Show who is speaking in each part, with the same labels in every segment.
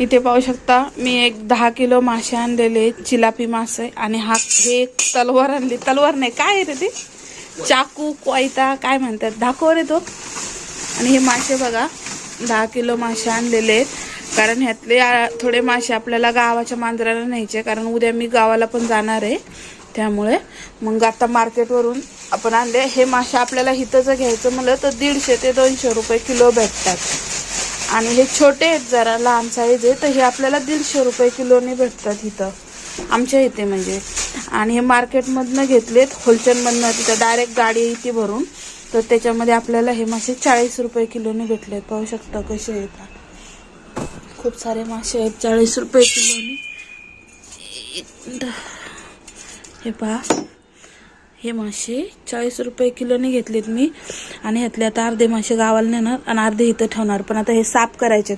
Speaker 1: इथे पाहू शकता मी एक दहा किलो मासे आणलेले चिलापी मासे आणि हा हे एक तलवार आणली. तलवार नाही काय आहे रे ते? चाकू कोयता काय म्हणतात? दाखव रे तो. आणि हे मासे बघा दहा किलो मासे आणलेले. आहेत कारण ह्यातले थोडे मासे आपल्याला गावाच्या मांजराला न्यायचे कारण उद्या मी गावाला पण जाणार आहे. त्यामुळे मग आता मार्केटवरून आपण आणले. हे मासे आपल्याला इथं जर घ्यायचं म्हणलं तर दीडशे ते दोनशे रुपये किलो भेटतात. आणि हे छोटे आहेत जरा लहान साईज आहे तर हे आपल्याला दीडशे रुपये किलोने भेटतात इथं. आमच्या इथे म्हणजे. आणि हे मार्केटमधनं घेतलेत. होलसेलमधनं तिथं डायरेक्ट गाडी येते भरून. तर त्याच्यामध्ये आपल्याला हे मासे चाळीस रुपये किलोने भेटलेत. पाहू शकता कसे येतात खूप सारे मासे आहेत चाळीस रुपये किलोने. हे पहा. हे मासे चाळीस रुपये किलोने घेतलेत मी. आणि ह्यातले आता अर्धे मासे गावाला नेणार आणि अर्धे इथं ठेवणार. पण आता हे साफ करायचे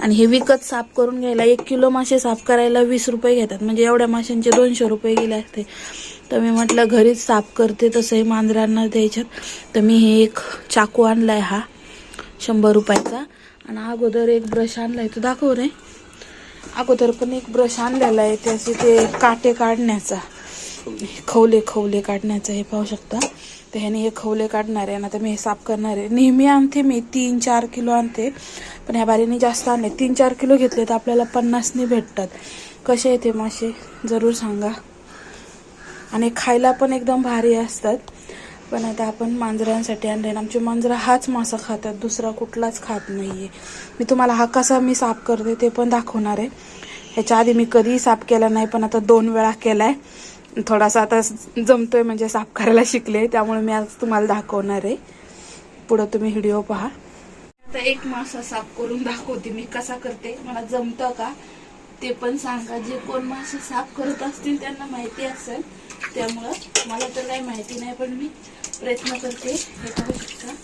Speaker 1: आणि हे विकत साफ करून घ्यायला एक किलो मासे साफ करायला वीस रुपये घेतात. म्हणजे एवढ्या माशांचे दोनशे रुपये गेले असते. तर मी म्हटलं घरीच साफ करते. तसंही मांजरांना द्यायच्यात. तर मी हे एक चाकू आणलाय हा. शंभर रुपयाचा. आणि अगोदर एक ब्रश आणलाय. तो दाखव रे. अगोदर पण एक ब्रश आणलेला आहे. त्याचे ते काटे काढण्याचा. खवले खवले काढण्याचं हे पाहू शकता. तर ह्याने हे खवले काढणार आहे आणि आता मी हे साफ करणार आहे. नेहमी आणते मी तीन चार किलो आणते. पण ह्या बारीने जास्त आणले. तीन चार किलो घेतले तर आपल्याला पन्नासनी भेटतात. कसे येते मासे? जरूर सांगा. आणि खायला पण एकदम भारी असतात. पण आता आपण मांजरांसाठी आणले आमचे आमची मांजरं हाच मासा खातात. दुसरा कुठलाच खात नाहीये. मी तुम्हाला हा कसा मी साफ करते ते पण दाखवणार आहे. ह्याच्या आधी मी कधीही साफ केला नाही पण आता दोन वेळा केला आहे थोडासा आता जमतोय म्हणजे साफ करायला शिकले त्यामुळे मी आज तुम्हाला दाखवणार आहे. पुढं तुम्ही व्हिडिओ पहा. आता एक मासा साफ करून दाखवते मी कसा करते. मला जमतं का ते पण सांगा. जे कोण मासे साफ करत असतील त्यांना माहिती असेल. त्यामुळं मला तर काही माहिती नाही पण मी प्रयत्न करते. हे पाहू शकता.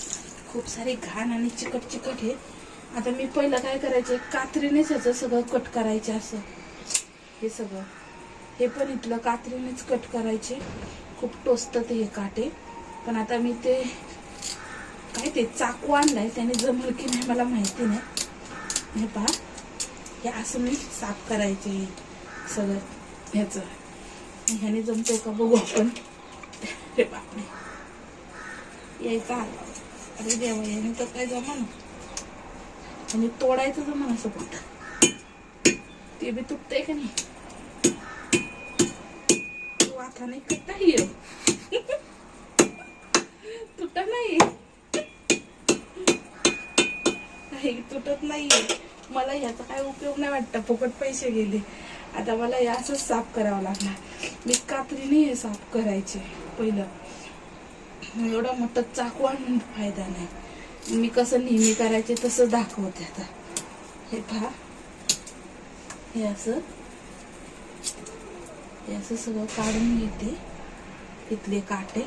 Speaker 1: खूप सारी घाण आणि चिकट चिकट आहे आता मी पहिलं काय करायचे? कात्रीनेच ह्याचं सगळं कट करायचे असं. हे सगळं. हे पण इथलं कात्रीनेच कट करायचे. खूप टोचतात हे काटे. पण आता मी ते काय ते चाकू आणलाय. त्याने जमल की नाही मला माहिती नाही. हे पहा. हे असं मी साफ करायचे हे सगळं. ह्याचं. ह्याने जमतंय का बघू आपण. रे बापरे. यायचा अरे देवा याने तर काय जमा ना आणि तोडायचं जमा असं कुठं ते बी तुटतंय का नाही? वाथा नाही कट्टा तुटत नाही काही तुटत नाहीये. मला याचा काय उपयोग नाही वाटत. फुकट पैसे गेले. आता मला या असंच साफ करावं लागणार. मी कात्रीने हे साफ करायचे पहिलं. एवढा मोठा चाकू आणून फायदा नाही. मी कसं नेहमी करायचे तसं दाखवते आता. हे पहा. हे असं हे असं सगळं काढून घेते. इथले काटे.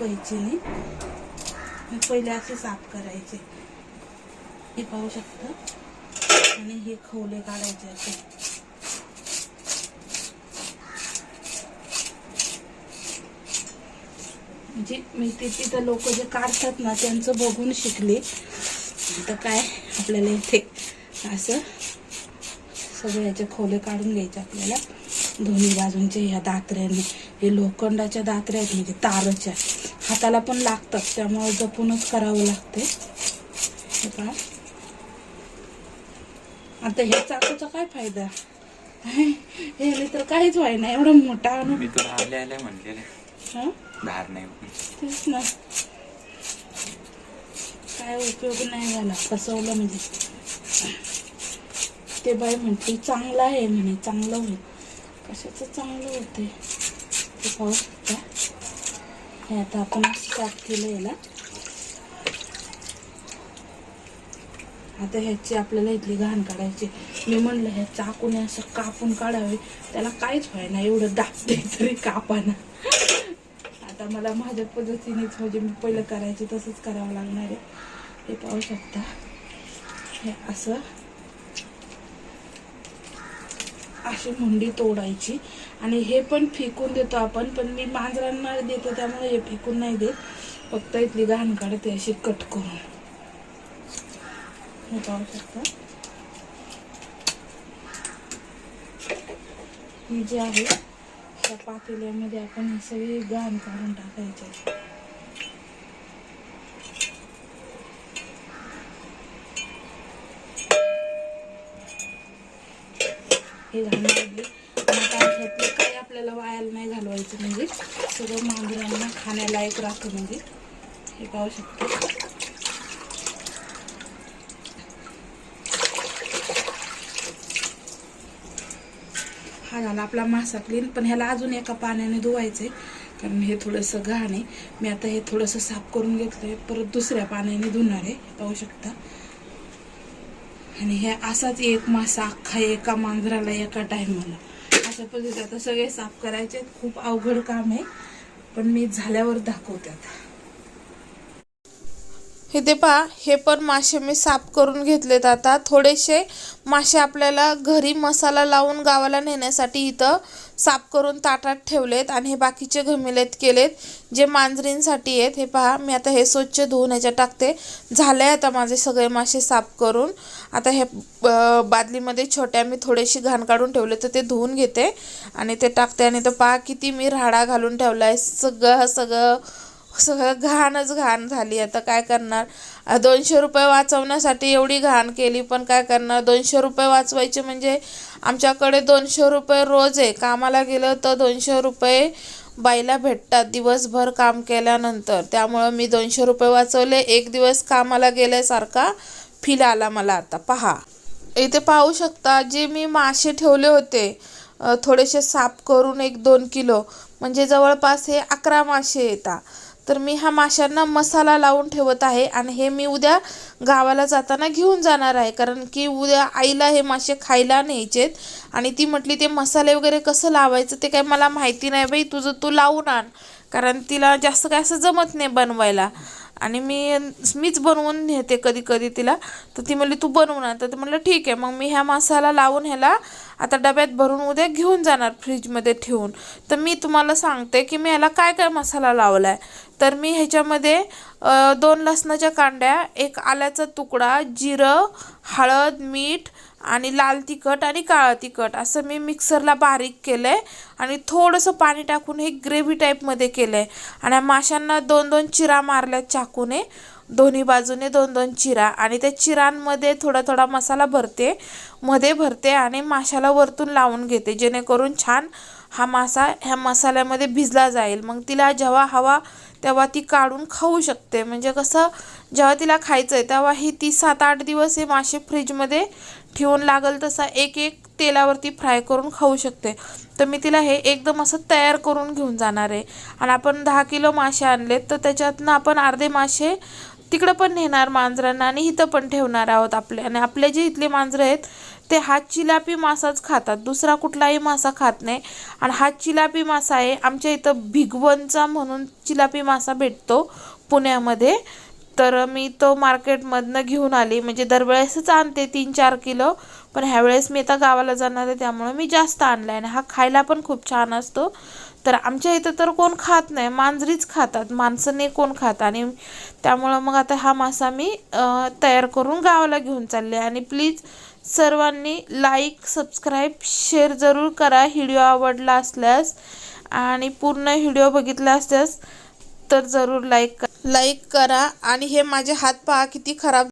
Speaker 1: कैचीने मी पहिले असे साफ करायचे. हे पाहू शकता. आणि हे खवले काढायचे असे. म्हणजे मी ते तिथं लोक जे काढतात ना त्यांचं बघून शिकले. तर काय? आपल्याला इथे असं सगळे याचे खोले काढून घ्यायचे आपल्याला. दोन्ही बाजूंचे ह्या दात्र्याने. हे लोखंडाच्या दात्र्या आहेत म्हणजे तारच्या. हाताला पण लागतात त्यामुळे जपूनच करावं लागते. हे पहा. आता ह्या चाकूचा काय फायदा? हे तर काहीच व्हाय ना एवढा मोठा आणून.
Speaker 2: मी तुला आले आले म्हणलेले? धार नाही.
Speaker 1: तेच ना. काय उपयोग नाही झाला फसवलं म्हणजे ते बाई म्हटली चांगलं आहे म्हणे चांगलं होईल. कशाचं चांगलं होते? ते पाहू शकता. हे आता आपण स्टार्ट केलं याला. आता ह्याची आपल्याला इथली घाण काढायची. मी म्हणलं ह्या चाकूने असं कापून काढावे त्याला काहीच व्हायना एवढं दाबते तरी कापाना. आता मला माझ्या पद्धतीनेच म्हणजे मी पहिलं करायचे तसंच करावं लागणार आहे. हे पाहू शकता. हे असं. अशी हुंडी तोडायची. आणि हे पण फेकून देतो आपण पण मी मांजरांना देतो त्यामुळे हे फेकून नाही देत. फक्त इथली घाण काढते अशी कट करून. हे पाहू शकता. जे आहे त्या पातेल्यामध्ये आपण सगळी घाण काढून टाकायची. वायाला नाही घालवायचं म्हणजे. सगळं मांजरांना खाण्यालायक राहतं म्हणजे. हे पाहू शकतो. हा झाला आपला मासा क्लीन पण ह्याला अजून एका पाण्याने धुवायचंय. कारण हे थोडंसं घाण आहे. मी आता हे थोडंसं साफ करून घेतलंय. परत दुसऱ्या पाण्याने धुणार आहे. पाहू शकता. आणि हे असाच एक मासा अख्खा एका मांजराला एका टायमाला अशा आता सगळे साफ करायचे आहेत. खूप अवघड काम आहे पण मी झाल्यावर दाखवते आता हे ते पहा हे पण मासे मी साफ करून घेतलेत आता. थोडेसे मासे आपल्याला घरी मसाला लावून गावाला नेण्यासाठी इथं साफ करून ताटात ठेवलेत आणि हे बाकीचे घमिलेत केलेत जे मांजरींसाठी आहेत. हे पहा मी आता हे स्वच्छ धुवून ह्याच्यात टाकते. झाले आता माझे सगळे मासे साफ करून. आता हे बादलीमध्ये छोट्या मी थोडेशी घाण काढून ठेवले तर ते धुवून घेते आणि ते टाकते. आणि तर पहा किती मी राडा घालून ठेवला आहे सगळं सगळं सगळं घाणच घाण झाली. आता काय करणार? दोनशे रुपये वाचवण्यासाठी एवढी घाण केली पण काय करणार? दोनशे रुपये वाचवायचे म्हणजे आमच्याकडे दोनशे रुपये रोज आहे. कामाला गेलं तर दोनशे रुपये बाईला भेटतात दिवसभर काम केल्यानंतर. त्यामुळं मी दोनशे रुपये वाचवले. एक दिवस कामाला गेल्यासारखा फील आला मला आता. पहा. इथे पाहू शकता जे मी मासे ठेवले होते थोडेसे साफ करून एक दोन किलो. म्हणजे जवळपास हे अकरा मासे येतात तर मी ह्या माशांना मसाला लावून ठेवत आहे आणि हे मी उद्या गावाला जाताना घेऊन जाणार आहे. कारण की उद्या आईला हे मासे खायला न्यायचेत. आणि ती म्हटली ते मसाले वगैरे कसं लावायचं ते काय मला माहिती नाही बाई तुझं तू लावून आण. कारण तिला जास्त काय असं जमत नाही बनवायला. आणि मी मीच बनवून नेते कधी कधी तिला. तर ती म्हणली तू बनवून आण तर ते म्हणलं ठीक आहे. मग मी ह्या मसाला लावून ह्याला आता डब्यात भरून उद्या घेऊन जाणार फ्रीजमध्ये ठेवून. तर मी तुम्हाला सांगते की मी ह्याला काय काय मसाला लावला आहे तर मी ह्याच्यामध्ये दोन लसणाच्या कांड्या एक आल्याचा तुकडा जिरं हळद मीठ आणि लाल तिखट आणि काळं तिखट असं मी मिक्सरला बारीक केलं आहे आणि थोडंसं पाणी टाकून हे ग्रेव्ही टाईपमध्ये केलं आहे आणि माशांना दोन दोन चिरा मारल्यात चाकूने. दोन्ही बाजूने दोन दोन चिरा. आणि त्या चिरांमध्ये थोडा थोडा मसाला भरते. मध्ये भरते आणि माशाला वरतून लावून घेते. जेणेकरून छान हा मासा ह्या मसाल्यामध्ये भिजला जाईल. मग तिला जेव्हा हवा तेव्हा ती काढून खाऊ शकते. म्हणजे कसं जेव्हा तिला खायचं आहे तेव्हा ही ती सात आठ दिवस हे मासे फ्रीजमध्ये ठेवून लागल तसा एक एक तेलावरती फ्राय करून खाऊ शकते. तर मी तिला हे एकदम असं तयार करून घेऊन जाणार आहे. आणि आपण दहा किलो मासे आणलेत तर त्याच्यातनं आपण अर्धे मासे तिकडं पण नेणार मांजरांना आणि इथं पण ठेवणार आहोत आपले. आणि आपले जे इथले मांजरं आहेत ते हा चिलापी मासाच खातात. दुसरा कुठलाही मासा खात नाही. आणि हा चिलापी मासा आहे. आमच्या इथं भिगवणचा म्हणून चिलापी मासा भेटतो पुण्यामध्ये. तर मी तो मार्केटमधनं घेऊन आली. म्हणजे दरवेळेसच आणते तीन चार किलो. पण ह्यावेळेस मी आता गावाला जाणार आहे त्यामुळे मी जास्त आणला आहे आणि हा खायला पण खूप छान असतो. तर आमच्या इथं तर कोण खात नाही मांजरीच खातात. माणसं नाही कोण खात. आणि त्यामुळं मग आता हा मासा मी तयार करून गावाला घेऊन चालले. आणि प्लीज सर्वांनी लाईक सबस्क्राईब शेअर जरूर करा. व्हिडिओ आवडला असल्यास आणि पूर्ण व्हिडिओ बघितला असल्यास तर जरूर लाईक लाईक करा आणि हे माझे हात पहा किती खराब